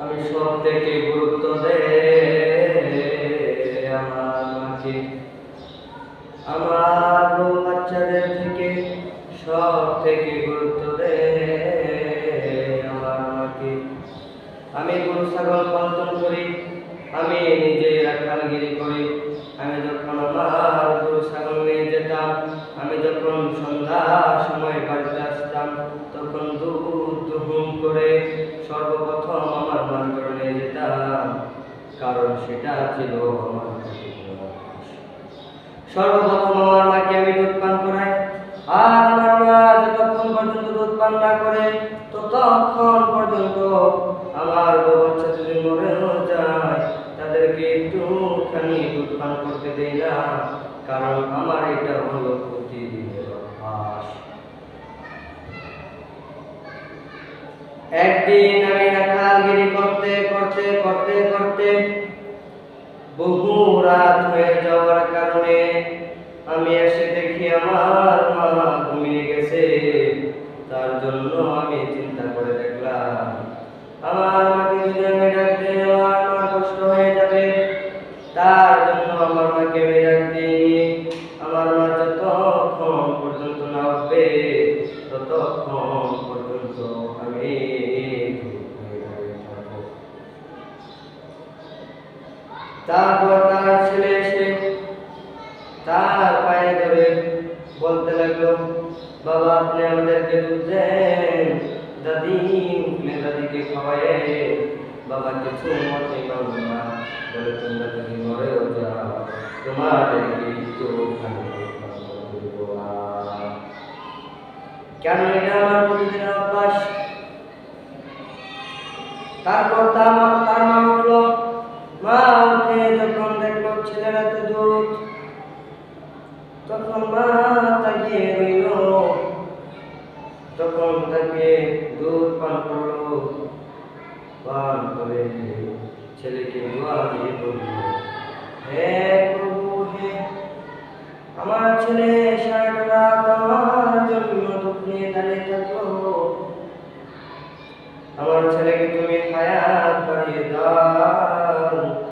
আমি সব থেকে গুরুত্ব দে আমার মাকে আমার বউ বাচ্চাদের থেকে সব থেকে গুরুত্ব দে আমার মাকে আমি গরু, ছাগল পালন করি, আমি নিজে রাখালগিরি করি। আমি যখন আমার গরু, ছাগল নিয়ে যেতাম, আমি যখন সন্ধ্যা সময় বাড়িতে আসতাম, তখন দুহুম করে সর্বপ্রথম আমার মার নিয়ে যেতাম। কারণ সেটা ছিল আমার। সর্বপ্রথম আমার মাকে আমি দুধ পান করাই। আর আমার মা যতক্ষণ পর্যন্ত দুধ পান না করে, ততক্ষণ পর্যন্ত আমার বাচ্চা যদি মরেও যায়, তাদেরকে একটুখানি দুধ পান করতে দেয় না। কারণ আমার এটা হলো প্রতিদিনের অভ্যাস একদিন আমি রাখালগিরি করতে করতে করতে করতে বহু রাত হয়ে যাওয়ার কারণে আমি এসে দেখি আমার মা ঘুমিয়ে গেছে। তার জন্য আমি চিন্তা করে দেখলাম, আমার মাকে যদি আমি ডাক দিই আমার কষ্ট হয়ে যাবে, তার জন্য আমার মাকে আমি তারপর তার ছেলে এসে তার পায়ে ধরে বলতে লাগল, বাবা, আপনি আমাদেরকে দুধ দেন। দাদি উঠলে দাদিকে খাওয়ায়ে বাবা, কিছু পারব না। বলে, তোমরা মরেও যাও, তোমাদেরকে কেন এটা আমার প্রতিদিনের অভ্যাস? তারপর তার মা তোর ছেলেরা তো দুধ তখন মা তাকিয়ে রইল। তখন তাকে দুধ পান করল। পান করে ছেলেকে দোয়া দিয়ে বলল, হে প্রভু, হে, আমার ছেলে সারাটা আমার জন্য দুঃখ নিয়ে দাঁড়িয়ে থাকল। আমার ছেলেকে তুমি হায়াত বাড়িয়ে দাও।